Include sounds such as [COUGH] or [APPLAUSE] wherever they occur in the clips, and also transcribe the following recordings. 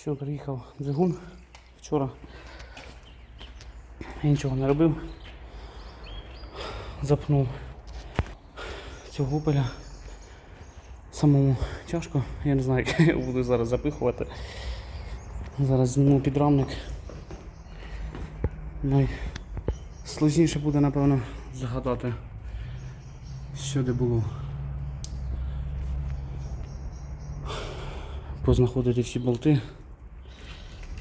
Все, приїхав двигун вчора. Я нічого не робив. Запнув цього губеля. Самому тяжко, я не знаю, [LAUGHS] як я буду зараз запихувати. Зараз зніму підрамник. Найсложніше буде, напевно, згадати, що де було. Познаходити всі болти.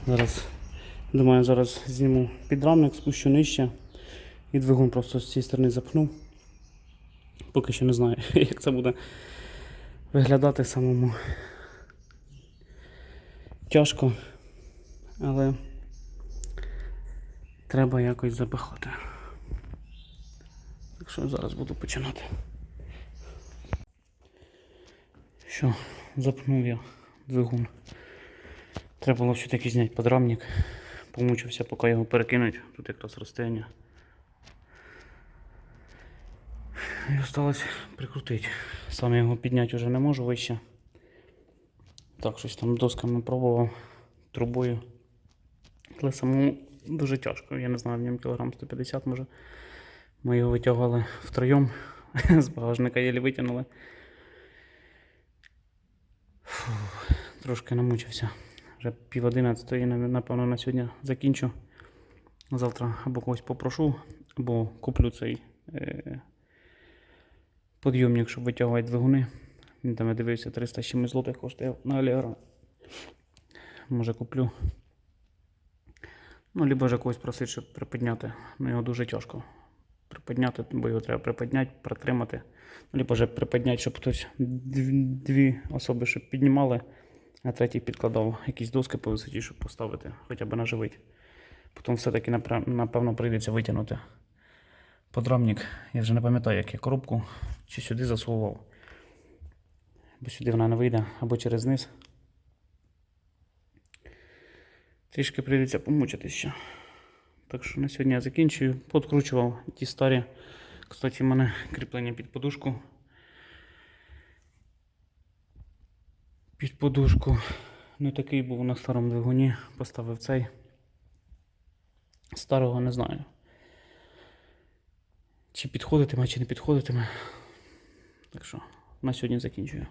Зараз, думаю, зараз зніму підрамник, спущу нижче і двигун просто з цієї сторони запхну. Поки що не знаю, [LAUGHS] як це буде виглядати самому. Тяжко, але треба якось запихати. Так що зараз буду починати. Що, запнув я двигун. Треба було все-таки зняти подрамник. Помучився, поки його перекинуть. Тут якраз розстояння. І осталось прикрутити. Сам його підняти вже не можу вище. Так, щось там досками пробував трубою. Але самому дуже тяжко. Я не знаю, в ньому кілограм 150 може. Ми його витягували втроєм. [LAUGHS] З багажника єлі витягнули. Фу, трошки намучився. Вже пів одинадцятої, напевно, на сьогодні закінчу. Завтра або когось попрошу, або куплю цей е, підйомник, щоб витягувати двигуни. Він там я дивився 300 з чимось злотих коштує на Allegro. Може куплю. Ну, либо вже когось просить, щоб припідняти. Ну його дуже тяжко припідняти, бо його треба припідняти, протримати. Ну, либо вже припідняти, щоб хтось дві особи щоб піднімали, а третій підкладав якісь доски по висоті, щоб поставити, хоча б наживити. Потім все-таки напевно прийдеться витягнути подрамник. Я вже не пам'ятаю, як я коробку чи сюди засовував. Бо сюди вона не вийде або через низ. Трішки прийдеться помучитись ще. Так що на сьогодні я закінчую. Подкручував ті старі. Кстати, в мене кріплення під подушку. Під подушку. Не такий був на старому двигуні. Поставив цей. Старого не знаю. Чи підходитиме, чи не підходитиме. Так що, на сьогодні закінчую.